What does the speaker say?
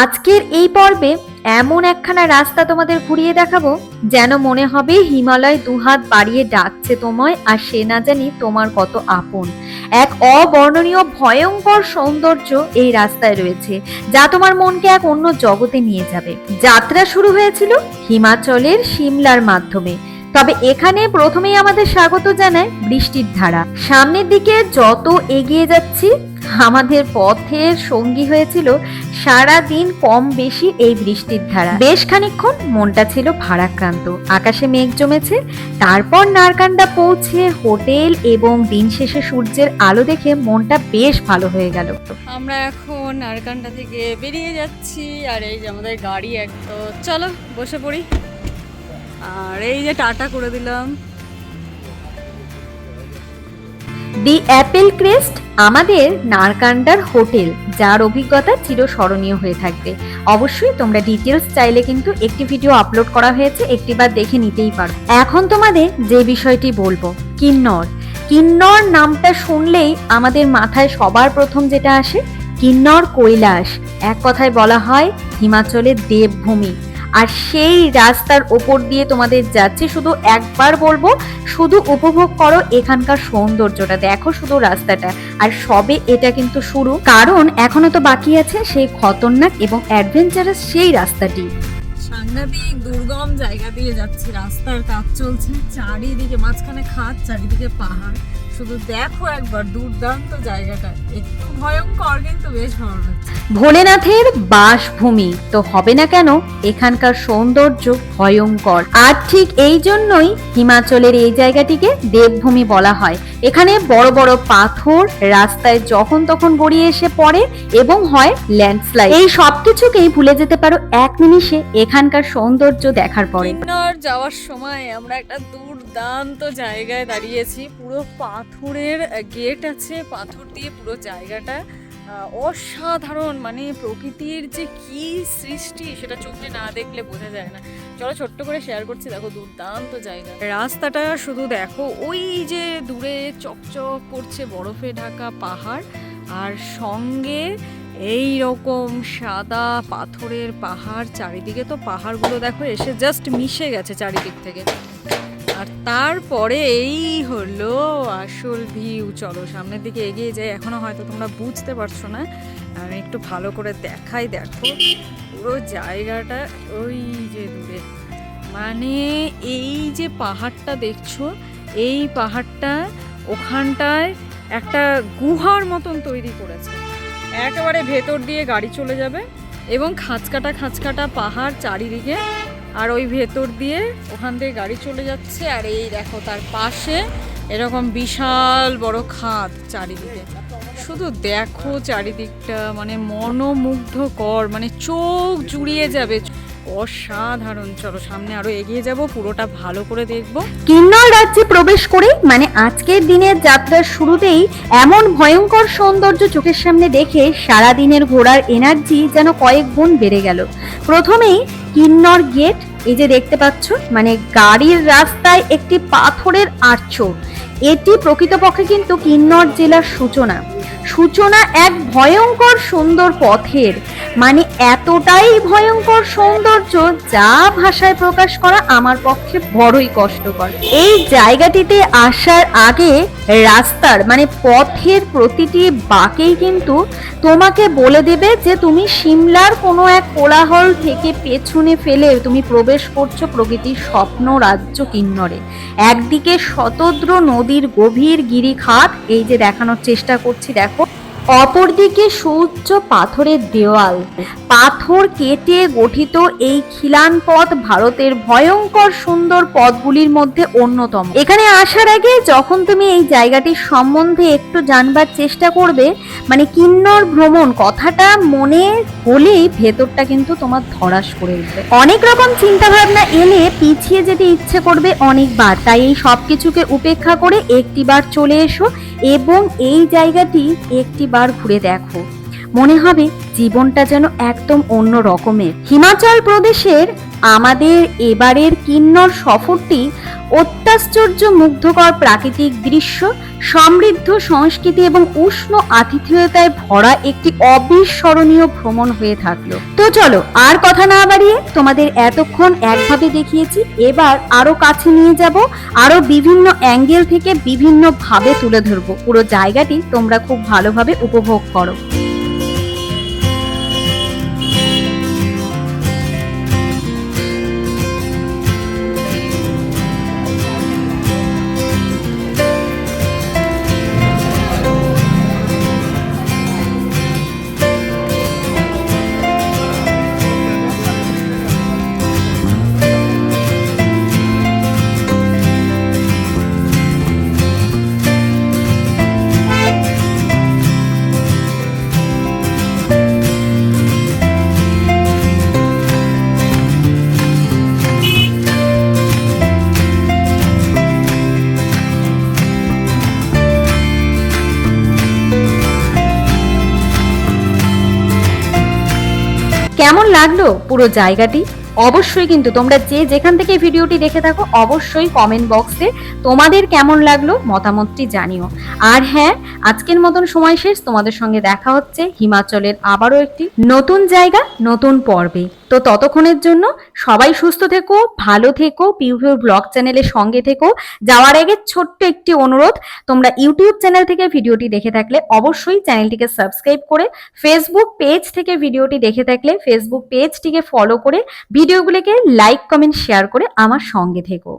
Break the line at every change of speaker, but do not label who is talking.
আজকের এই পর্বে এমন একখানা রাস্তা তোমাদের ঘুরিয়ে দেখাবো, যেন মনে হবে হিমালয় দুহাত বাড়িয়ে ডাকছে তোমায় আর সে না জানি তোমার কত আপন। এক অবর্ণনীয় ভয়ঙ্কর সৌন্দর্য এই রাস্তায় রয়েছে, যা তোমার মনকে এক অন্য জগতে নিয়ে যাবে। যাত্রা শুরু হয়েছিল হিমাচলের সিমলার মাধ্যমে। তবে এখানে প্রথমেই আমাদের স্বাগত জানায় বৃষ্টির ধারা। সামনের দিকে যত এগিয়ে যাচ্ছি, আমাদের পথের সঙ্গী হয়েছিল সারা দিন কম বেশি এই বৃষ্টির ধারা। বেশ খানিকক্ষণ মনটা ছিল ভারাক্রান্ত। আকাশে মেঘ জমেছে, তারপর নারকান্ডা পৌঁছে হোটেল এবং দিন শেষে সূর্যের আলো দেখে মনটা বেশ ভালো হয়ে গেল।
আমরা এখন নারকান্ডা থেকে বেরিয়ে যাচ্ছি, আর এই যে আমাদের গাড়ি এক তো চলো, বসে পড়ি। আর এই যে টাটা করে দিলাম।
দি অ্যাপেল ক্রেস্ট আমাদের নারকান্ডার হোটেল, যার অভিজ্ঞতা চিরস্মরণীয় হয়ে থাকবে। অবশ্যই তোমরা ডিটেলস চাইলে কিন্তু একটি ভিডিও আপলোড করা হয়েছে, একটিবার দেখে নিতেই পারো। এখন তোমাদের যে বিষয়টি বলব, কিন্নর। কিন্নর নামটা শুনলেই আমাদের মাথায় সবার প্রথম যেটা আসে, কিন্নর কৈলাস। এক কথায় বলা হয় হিমাচলের দেবভূমি। আর সেই রাস্তার ওপর দিয়ে তোমাদের যাচ্ছে, শুধু একবার বলব, শুধু উপভোগ করো এখানকার সৌন্দর্যটা, দেখো শুধু রাস্তাটা। আর সবে এটা কিন্তু শুরু। কারণ এখনও তো বাকি আছে সেই খতরনাক এবং অ্যাডভেঞ্চারাস সেই রাস্তাটি।
সাংঘাতিক দুর্গম জায়গা দিয়ে যাচ্ছে, রাস্তার কাজ চলছে, চারিদিকে মাঝখানে খাদ চারিদিকে পাহাড়। শুধু দেখো একবার দুর্দান্ত জায়গাটা। একটু ভয়ঙ্কর কিন্তু বেশ ভালো লাগছে।
ভোলেনাথের বাসভূমি তো হবে না কেন? এখানকার সৌন্দর্য ভয়ঙ্কর। আর ঠিক এই জন্যই হিমাচলের এই জায়গাটিকে দেবভূমি বলা হয়। এখানে বড় বড় পাথর রাস্তায় যখন তখন গড়িয়ে এসে পড়ে এবং হয় ল্যান্ডস্লাইড। এই সবকিছুকেই ভুলে যেতে পারো এক নিমিষে এখানকার সৌন্দর্য দেখার পরে।
যাওয়ার সময় আমরা একটা দুর্দান্ত জায়গায় দাঁড়িয়েছি পুরো পাথরের গেট আছে, পাথর দিয়ে পুরো জায়গাটা অসাধারণ। মানে প্রকৃতির যে কি সৃষ্টি সেটা চোখে না দেখলে বোঝা যায় না। চলো ছোট্ট করে শেয়ার করছি, দেখো দুর্দান্ত জায়গা। রাস্তাটা শুধু দেখো, ওই যে দূরে চকচক করছে বরফে ঢাকা পাহাড়, আর সঙ্গে এই রকম সাদা পাথরের পাহাড়, চারিদিকে তো পাহাড়গুলো দেখো, এসে জাস্ট মিশে গেছে চারিদিক থেকে। আর তারপরে এই হলো আসল ভিউ। চলো, সামনের দিকে এগিয়ে যাই। এখনও হয়তো তোমরা বুঝতে পারছ না। আমি একটু ভালো করে দেখাই, দেখো। পুরো জায়গাটা ওই যে দূরে। মানে এই যে পাহাড়টা দেখছ, এই পাহাড়টা ওখানটায় একটা গুহার মতন তৈরি করেছে। একেবারে ভেতর দিয়ে গাড়ি চলে যাবে এবং খাঁচকাটা খাঁচকাটা পাহাড় চারিদিকে আর ওই ভেতর দিয়ে ওখান থেকে গাড়ি চলে যাচ্ছে, আর এই দেখো তার পাশে এরকম বিশাল বড় খাদ চারিদিকে। শুধু দেখো চারিদিকটা মানে মনোমুগ্ধকর মানে চোখ জুড়িয়ে যাবে। অসাধারণ। চলো সামনে আরও এগিয়ে যাব, পুরোটা ভালো করে দেখব।
কিন্নর রাজ্যে প্রবেশ করে মানে আজকের দিনের যাত্রার শুরুতেই এমন ভয়ঙ্কর সৌন্দর্য চোখের সামনে দেখে সারা দিনের ঘোরার এনার্জি যেন কয়েক গুণ বেড়ে গেল। প্রথমেই কিন্নর গেট, এই যে দেখতে পাচ্ছ মানে গাড়ির রাস্তায় একটি পাথরের আর্চ। এটি প্রকৃতপক্ষে কিন্তু কিন্নর জেলার সূচনা। সূচনা এক ভয়ঙ্কর সুন্দর পথের। মানে এতটাই ভয়ঙ্কর সৌন্দর্য যা ভাষায় প্রকাশ করা আমার পক্ষে বড়ই কষ্টকর। এই জায়গাটিতে আসার আগে রাস্তার মানে পথের প্রতিটি বাঁকেই কিন্তু তোমাকে বলে দেবে যে তুমি সিমলার কোনো এক কোলাহল থেকে পেছনে ফেলে তুমি প্রবেশ করছ প্রকৃতির স্বপ্ন রাজ্য কিন্নরে। একদিকে শতদ্র নদীর গভীর গিরিখাত, এই যে দেখানোর চেষ্টা করছি, দেখো অপরদিকে সুউচ্চ পাথরের দেওয়াল। পাথর কেটে গঠিত এই খিলান পথ ভারতের ভয়ঙ্কর সুন্দর পথগুলির মধ্যে অন্যতম। এখানে আসার আগে যখন তুমি এই জায়গাটির সম্বন্ধে একটু জানবার চেষ্টা করবে মানে কিন্নর ভ্রমণ কথাটা মনে হলেই ভেতরটা কিন্তু তোমার ধরাস করে উঠবে। অনেক রকম চিন্তা ভাবনা এলে পিছিয়ে যেতে ইচ্ছে করবে অনেকবার। তাই এই সবকিছুকে উপেক্ষা করে একটিবার চলে এসো এবং এই জায়গাটি একটিবার ঘুরে দেখো। মনে হবে জীবনটা যেন একদম অন্য রকমের। হিমাচল প্রদেশের আমাদের এবারের কিন্নর সফরটি অত্যাশ্চর্য মুগ্ধকর প্রাকৃতিক দৃশ্য, সমৃদ্ধ সংস্কৃতি এবং উষ্ণ আতিথেয়তায় ভরা একটি অবিস্মরণীয় ভ্রমণ হয়ে থাকল। তো চলো, আর কথা না বাড়িয়ে তোমাদের এতক্ষণ একভাবে দেখিয়েছি, এবার আরও কাছে নিয়ে যাব, আরও বিভিন্ন অ্যাঙ্গেল থেকে বিভিন্ন ভাবে তুলে ধরবো। পুরো জায়গাটি তোমরা খুব ভালোভাবে উপভোগ করো। কেমন লাগল পুরো জায়গাটি? অবশ্যই কিন্তু তোমরা যে যেখান থেকে ভিডিওটি দেখে থাকো, অবশ্যই কমেন্ট বক্সে তোমাদের কেমন লাগল মতামতটি জানিও। আর হ্যাঁ আজকের মতন সময় শেষ। তোমাদের সঙ্গে দেখা হচ্ছে হিমাচলের আবারও একটি নতুন জায়গা, নতুন পর্বে। তো ততক্ষণের জন্য সবাই সুস্থ থেকো, ভালো থেকো পিউপিউ ব্লগ চ্যানেলের সঙ্গে থেকো। যাওয়ার আগে ছোট্ট একটি অনুরোধ, তোমরা ইউটিউব চ্যানেল থেকে ভিডিওটি দেখে থাকলে অবশ্যই চ্যানেলটিকে সাবস্ক্রাইব করে ফেসবুক পেজ থেকে ভিডিওটি দেখে থাকলে ফেসবুক পেজটিকে ফলো করে, ভিডিওগুলিকে লাইক কমেন্ট শেয়ার করে আমার সঙ্গে থেকো।